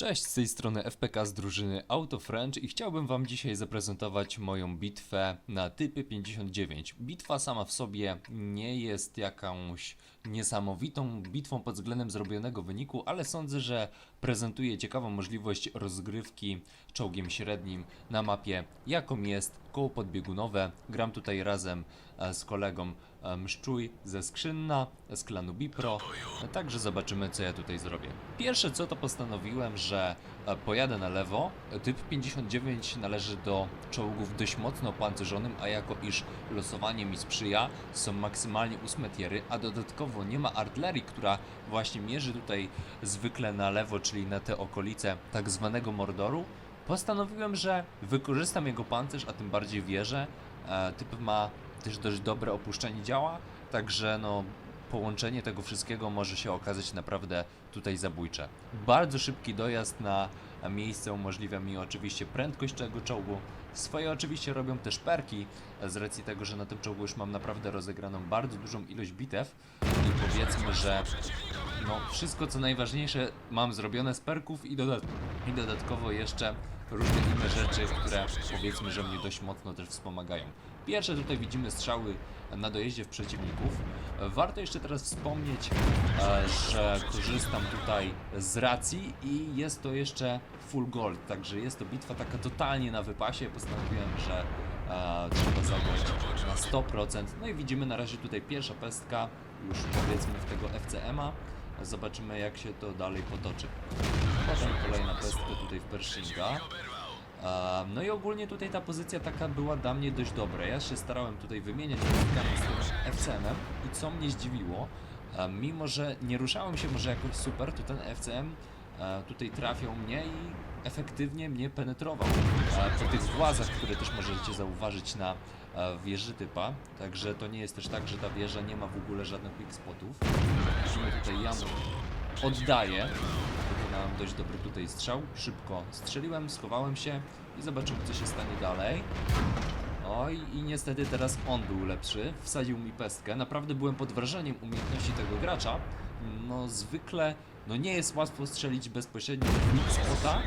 Cześć, z tej strony FPK z drużyny Auto French i chciałbym Wam dzisiaj zaprezentować moją bitwę na typy 59. Bitwa sama w sobie nie jest jakąś niesamowitą bitwą pod względem zrobionego wyniku, ale sądzę, że prezentuje ciekawą możliwość rozgrywki czołgiem średnim na mapie, jaką jest koło podbiegunowe. Gram tutaj razem e, z kolegą e, Mszczuj ze Skrzynna, z klanu Bipro, także zobaczymy co ja tutaj zrobię. Pierwsze co to postanowiłem, że pojadę na lewo. Typ 59 należy do czołgów dość mocno opancerzonym, a jako iż losowanie mi sprzyja, są maksymalnie 8 tiery, a dodatkowo nie ma artylerii, która właśnie mierzy tutaj zwykle na lewo, czyli na te okolice tak zwanego Mordoru. Postanowiłem, że wykorzystam jego pancerz, a tym bardziej wieżę. E, typ ma też dość dobre opuszczenie działa, także no połączenie tego wszystkiego może się okazać naprawdę tutaj zabójcze. Bardzo szybki dojazd na miejsce umożliwia mi oczywiście prędkość tego czołgu. Swoje oczywiście robią też perki, z racji tego, że na tym czołgu już mam naprawdę rozegraną bardzo dużą ilość bitew i powiedzmy, że no, wszystko co najważniejsze mam zrobione z perków i, dodat i dodatkowo jeszcze różne inne rzeczy, które powiedzmy, że mnie dość mocno też wspomagają. Pierwsze tutaj widzimy strzały na dojeździe w przeciwników. Warto jeszcze teraz wspomnieć, e, że korzystam tutaj z racji i jest to jeszcze full gold, także jest to bitwa taka totalnie na wypasie. Postanowiłem, że e, trzeba zagrać na 100%. No i widzimy na razie tutaj pierwsza pestka, już powiedzmy w tego FCM-a. Zobaczymy jak się to dalej potoczy. Potem kolejna pestka tutaj w Pershinga. No i ogólnie tutaj ta pozycja taka była dla mnie dość dobra. Ja się starałem tutaj wymieniać z FCM-em i co mnie zdziwiło, mimo że nie ruszałem się może jakoś super, to ten FCM tutaj trafiał mnie i efektywnie mnie penetrował po tych włazach, które też możecie zauważyć na wieży typa. Także to nie jest też tak, że ta wieża nie ma w ogóle żadnych quick spotów. Tutaj Jamu oddaję. Dość dobry tutaj strzał. Szybko strzeliłem, schowałem się i zobaczymy co się stanie dalej. Oj, i niestety teraz on był lepszy. Wsadził mi pestkę. Naprawdę byłem pod wrażeniem umiejętności tego gracza. No zwykle, no nie jest łatwo strzelić bezpośrednio w spota.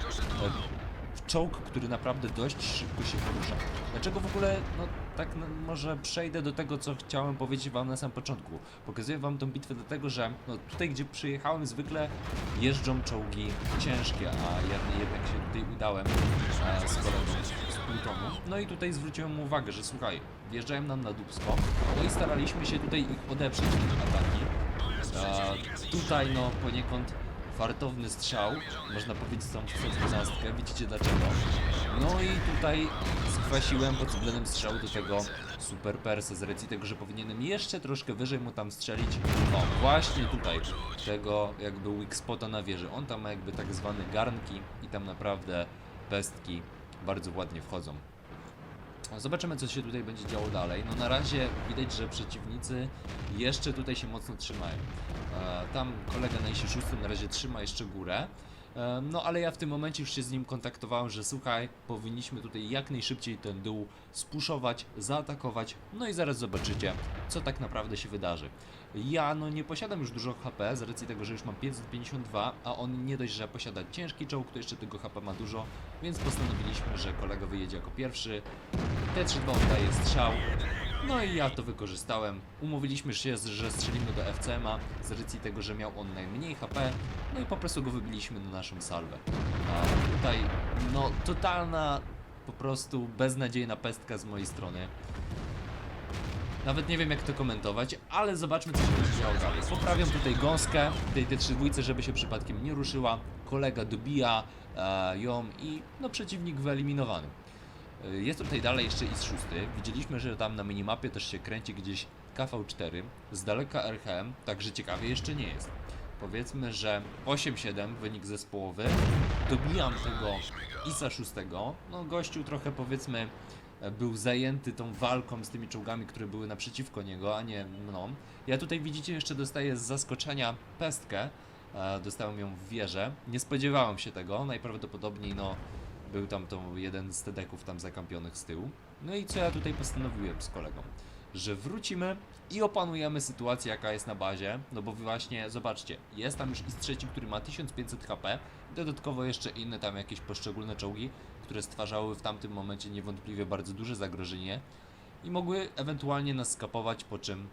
Czołg, który naprawdę dość szybko się porusza. Dlaczego w ogóle, no tak no, może przejdę do tego, co chciałem powiedzieć wam na samym początku. Pokazuję wam tą bitwę dlatego, że no, tutaj, gdzie przyjechałem, zwykle jeżdżą czołgi ciężkie, a jed- jednak się tutaj udałem e, z kolegą z Plutonu. No i tutaj zwróciłem uwagę, że słuchaj, wjeżdżają nam na dubsko, no i staraliśmy się tutaj ich odeprzeć, ich ataki. E, tutaj no poniekąd fartowny strzał, można powiedzieć tą 12, widzicie dlaczego. No i tutaj skwasiłem pod względem strzału do tego Super Persa z racji tego, że powinienem jeszcze troszkę wyżej mu tam strzelić. O, właśnie tutaj, tego jakby weak spota na wieży. On tam ma jakby tak zwane garnki i tam naprawdę pestki bardzo ładnie wchodzą. Zobaczymy, co się tutaj będzie działo dalej. No na razie widać, że przeciwnicy jeszcze tutaj się mocno trzymają. E, tam kolega na ISie 6 na razie trzyma jeszcze górę. No ale ja w tym momencie już się z nim kontaktowałem, że słuchaj, powinniśmy tutaj jak najszybciej ten dół spuszować, zaatakować, no i zaraz zobaczycie, co tak naprawdę się wydarzy. Ja no nie posiadam już dużo HP, z racji tego, że już mam 552, a on nie dość, że posiada ciężki czołg, to jeszcze tego HP ma dużo, więc postanowiliśmy, że kolega wyjedzie jako pierwszy. T32 oddaje strzał, no i ja to wykorzystałem. Umówiliśmy się, że strzelimy do FCM-a z racji tego, że miał on najmniej HP, no i po prostu go wybiliśmy na naszą salwę. A tutaj, no, totalna, po prostu beznadziejna pestka z mojej strony. Nawet nie wiem jak to komentować, ale zobaczmy co się będzie działo dalej. Poprawiam tutaj gąskę tej T32, żeby się przypadkiem nie ruszyła. Kolega dobija e, ją i no przeciwnik wyeliminowany. E, Jest tutaj dalej jeszcze IS-6. Widzieliśmy, że tam na minimapie też się kręci gdzieś KV-4. Z daleka RHM, także ciekawie jeszcze nie jest. Powiedzmy, że 8-7 wynik zespołowy. Dobijam tego ISA 6. No gościu trochę powiedzmy e, był zajęty tą walką z tymi czołgami, które były naprzeciwko niego, a nie mną. Ja tutaj widzicie jeszcze dostaję z zaskoczenia pestkę. E, Dostałem ją w wieżę. Nie spodziewałem się tego. Najprawdopodobniej no był tam to jeden z tedeków tam zakampionych z tyłu. No i co ja tutaj postanowiłem z kolegą? że wrócimy i opanujemy sytuację, jaka jest na bazie. No bo właśnie, zobaczcie, jest tam już i trzeci, który ma 1500 HP, dodatkowo jeszcze inne tam jakieś poszczególne czołgi, które stwarzały w tamtym momencie niewątpliwie bardzo duże zagrożenie i mogły ewentualnie nas skapować, po czym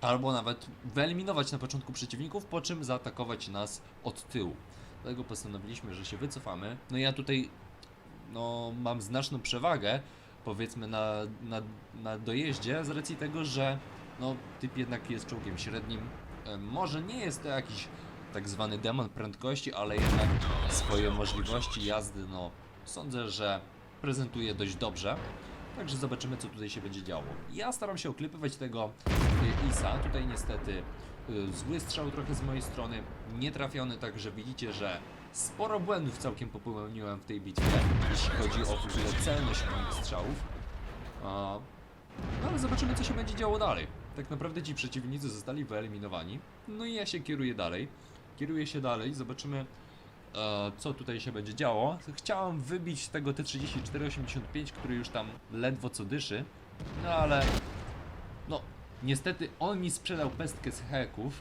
albo nawet wyeliminować na początku przeciwników, po czym zaatakować nas od tyłu. Dlatego postanowiliśmy, że się wycofamy. No ja tutaj no, mam znaczną przewagę, powiedzmy, na, na, na dojeździe, z racji tego, że no, typ jednak jest czołgiem średnim. E, Może nie jest to jakiś tak zwany demon prędkości, ale jednak swoje możliwości jazdy, no, sądzę, że prezentuje dość dobrze. Także zobaczymy, co tutaj się będzie działo. Ja staram się oklepywać tego y, Isa. Tutaj niestety y, zły strzał trochę z mojej strony, nietrafiony, także widzicie, że sporo błędów całkiem popełniłem w tej bitwie, jeśli chodzi o w ogóle celność moich strzałów. A, no ale zobaczymy, co się będzie działo dalej. Tak naprawdę ci przeciwnicy zostali wyeliminowani. No i ja się kieruję dalej. Kieruję się dalej, zobaczymy e, co tutaj się będzie działo. Chciałem wybić tego T3485, który już tam ledwo co dyszy, no ale no niestety on mi sprzedał pestkę z heków,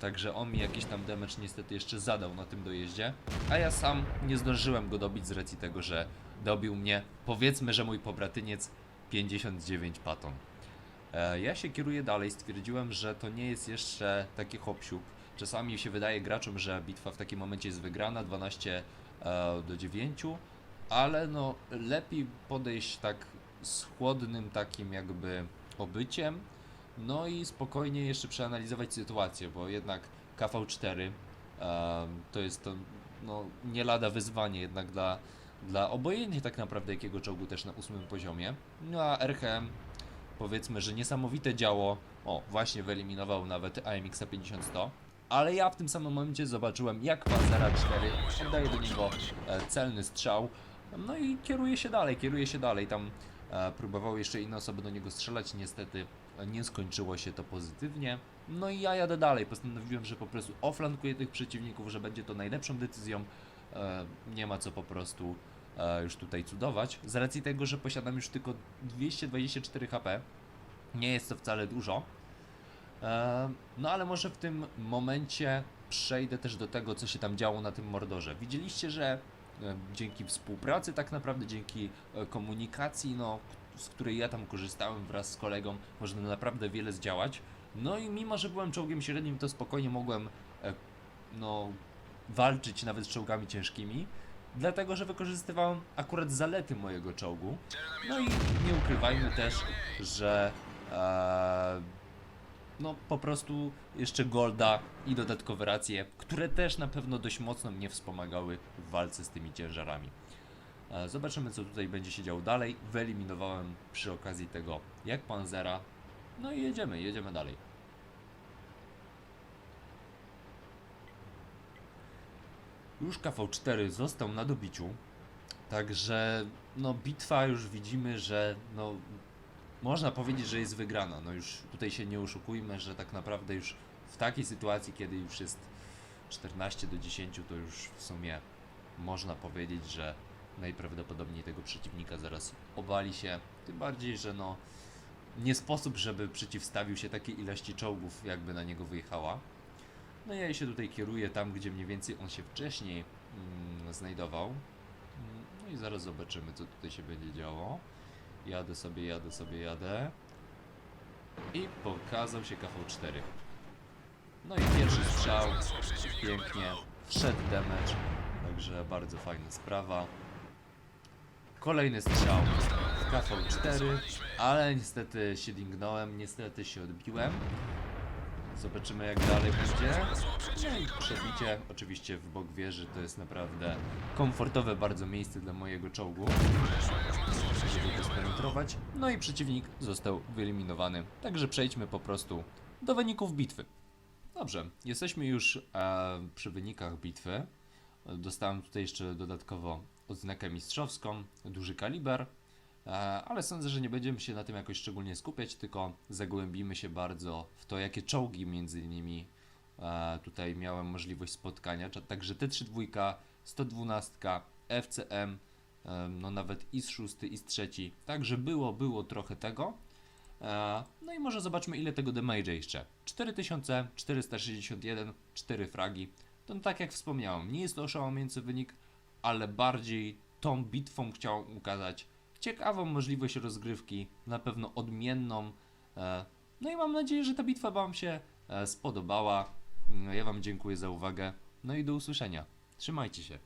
także on mi jakiś tam damage niestety jeszcze zadał na tym dojeździe, a ja sam nie zdążyłem go dobić z racji tego, że dobił mnie powiedzmy, że mój pobratyniec 59 paton. E, Ja się kieruję dalej, stwierdziłem, że to nie jest jeszcze taki hop Czasami się wydaje graczom, że bitwa w takim momencie jest wygrana 12 e, do 9, ale no lepiej podejść tak z chłodnym takim jakby obyciem, no i spokojnie jeszcze przeanalizować sytuację, bo jednak KV4 e, to jest to no, nie lada wyzwanie jednak dla, dla obojętnie tak naprawdę jakiego czołgu też na ósmym poziomie. No a RHM powiedzmy, że niesamowite działo, o właśnie wyeliminował nawet AMX 50-100, ale ja w tym samym momencie zobaczyłem jak Panzera 4 oddaje do niego e, celny strzał, no i kieruje się dalej, kieruje się dalej, tam e, próbowały jeszcze inne osoby do niego strzelać, niestety nie skończyło się to pozytywnie, no i ja jadę dalej, postanowiłem, że po prostu oflankuję tych przeciwników, że będzie to najlepszą decyzją, e, nie ma co po prostu e, już tutaj cudować, z racji tego, że posiadam już tylko 224 HP, nie jest to wcale dużo, E, No ale może w tym momencie przejdę też do tego, co się tam działo na tym Mordorze. Widzieliście, że dzięki współpracy, tak naprawdę dzięki komunikacji, no, z której ja tam korzystałem wraz z kolegą, można naprawdę wiele zdziałać. No i mimo, że byłem czołgiem średnim, to spokojnie mogłem e, no, walczyć nawet z czołgami ciężkimi. Dlatego, że wykorzystywałem akurat zalety mojego czołgu. No i nie ukrywajmy też, że e, no po prostu jeszcze golda i dodatkowe racje, które też na pewno dość mocno mnie wspomagały w walce z tymi ciężarami. E, Zobaczymy co tutaj będzie się działo dalej. Wyeliminowałem przy okazji tego jak Panzera. No i jedziemy, jedziemy dalej. Już KV4 został na dobiciu. Także no bitwa już widzimy, że no można powiedzieć, że jest wygrana. No już tutaj się nie oszukujmy, że tak naprawdę już w takiej sytuacji, kiedy już jest 14 do 10, to już w sumie można powiedzieć, że najprawdopodobniej tego przeciwnika zaraz obali się. Tym bardziej, że no nie sposób, żeby przeciwstawił się takiej ilości czołgów, jakby na niego wyjechała. No ja się tutaj kieruję tam, gdzie mniej więcej on się wcześniej mm, znajdował. Mm, No i zaraz zobaczymy, co tutaj się będzie działo. Jadę sobie, jadę sobie, jadę. I pokazał się KV4. No i pierwszy strzał. Pięknie. Wszedł damage. Także bardzo fajna sprawa. Kolejny strzał w KV4, ale niestety się dingnąłem, niestety się odbiłem. Zobaczymy jak dalej będzie. No i przebicie, oczywiście w bok wieży to jest naprawdę komfortowe bardzo miejsce dla mojego czołgu żeby go spenetrować. No i przeciwnik został wyeliminowany. Także przejdźmy po prostu do wyników bitwy. Dobrze, jesteśmy już e, przy wynikach bitwy. Dostałem tutaj jeszcze dodatkowo odznakę mistrzowską, duży kaliber, e, ale sądzę, że nie będziemy się na tym jakoś szczególnie skupiać, tylko zagłębimy się bardzo w to, jakie czołgi między innymi e, tutaj miałem możliwość spotkania. Także T32, 112, FCM, no nawet i z szósty, i z trzeci. Także było, było trochę tego. E, No i może zobaczmy ile tego damage'a jeszcze. 4461, 4 fragi. To no, tak jak wspomniałem, nie jest to oszałamiający wynik, ale bardziej tą bitwą chciałem ukazać ciekawą możliwość rozgrywki, na pewno odmienną. E, No i mam nadzieję, że ta bitwa Wam się e, spodobała. No, Ja Wam dziękuję za uwagę. No i do usłyszenia. Trzymajcie się.